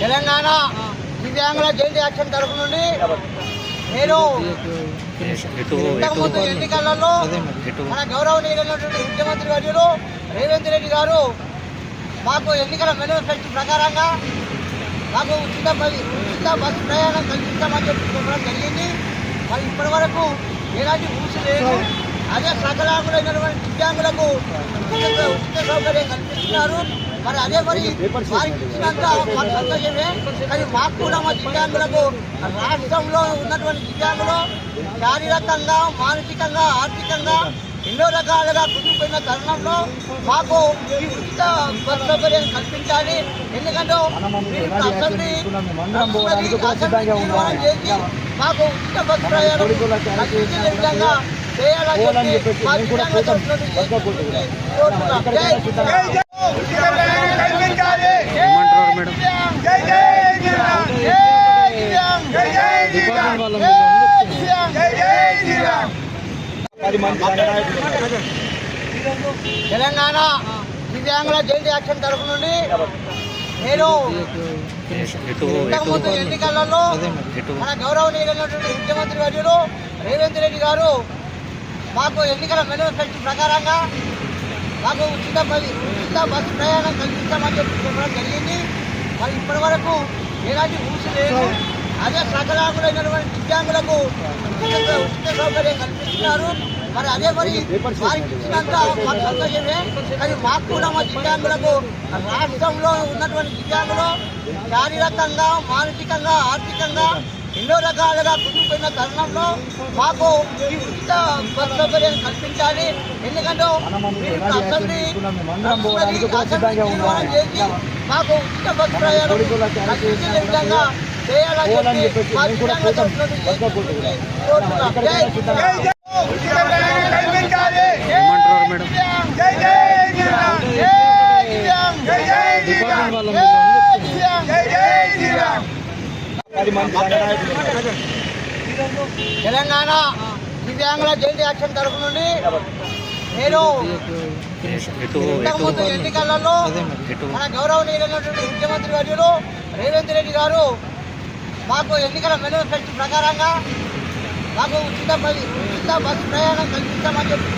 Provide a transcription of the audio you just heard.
తెలంగాణ దివ్యాంగుల జయంతి యాక్షన్ తరఫు నుండి నేను ఇంతకుముందు ఎన్నికలలో మన గౌరవనీయులైనటువంటి ముఖ్యమంత్రి వర్యులు రేవంత్ రెడ్డి గారు మాకు ఎన్నికల మేనిఫెస్టో ప్రకారంగా మాకు ఉచిత ఉచిత బస్సు ప్రయాణం కల్పిస్తామని చెప్పి చెప్పడం జరిగింది. మరి ఇప్పటి వరకు ఎలాంటి ఊసి లేదు. అదే సకలాంగులైనటువంటి దివ్యాంగులకు ఉచిత ఉచిత సౌకర్యం కల్పిస్తున్నారు. మరి అదే మరి వారికి ఇచ్చినంత మాకు సంతోషమే కానీ మాకు కూడా మా దివ్యాంగులకు రాష్ట్రంలో ఉన్నటువంటి దివ్యాంగులు శారీరకంగా మానసికంగా ఆర్థికంగా ఎన్నో రకాలుగా కుదిరిపోయిన తరుణంలో మాకు ఈ ఉచిత బస్ సౌకర్యం కల్పించాలి. ఎందుకంటే అసెంబ్లీ అసెంబ్లీ తీర్మానం చేసి మాకు ఉచిత బస్ ప్రయాణం కల్పించే విధంగా ఉంది. తెలంగాణ దివ్యాంగుల జయంతి యాక్షన్ తరఫు నుండి నేను ఇంతకుముందు ఎన్నికలలో మన గౌరవనీయులైనటువంటి ముఖ్యమంత్రి వర్యులు రేవంత్ రెడ్డి గారు మాకు ఎన్నికల మేనిఫెస్టో ప్రకారంగా మాకు ఉచిత ఉచిత బస్సు ప్రయాణం కల్పిస్తామని చెప్పి చెప్పడం జరిగింది. మరి ఇప్పటి వరకు ఎలాంటి ఊసి లేదు. అదే సకలాంగులైనటువంటి దివ్యాంగులకు ఉచిత ఉచిత సౌకర్యం కల్పిస్తున్నారు. మరి అదే మరి వారికి ఇచ్చినంత మాకు సంతోషమే కానీ మాకు కూడా మా దివ్యాంగులకు రాష్ట్రంలో ఉన్నటువంటి దివ్యాంగులు శారీరకంగా మానసికంగా ఆర్థికంగా ఎన్నో రకాలుగా కుదిరిపోయిన తరుణంలో మాకు ఈ ఉచిత బస్ సౌకర్యం కల్పించాలి. ఎందుకంటే అసెంబ్లీ తీర్మానం చేసి మాకు ఉచిత బస్ ప్రయాణం కల్పించే విధంగా చేయాలని చెప్పి మా కోరుతున్నాం. తెలంగాణ దివ్యాంగుల జయంతి యాక్షన్ తరఫు నుండి నేను ఇంతకుముందు ఎన్నికలలో మన గౌరవనీయులైనటువంటి ముఖ్యమంత్రి వర్యులు రేవంత్ రెడ్డి గారు మాకు ఎన్నికల మేనిఫెస్టో ప్రకారంగా మాకు ఉచిత ఉచిత బస్సు ప్రయాణం కల్పిస్తామని చెప్పి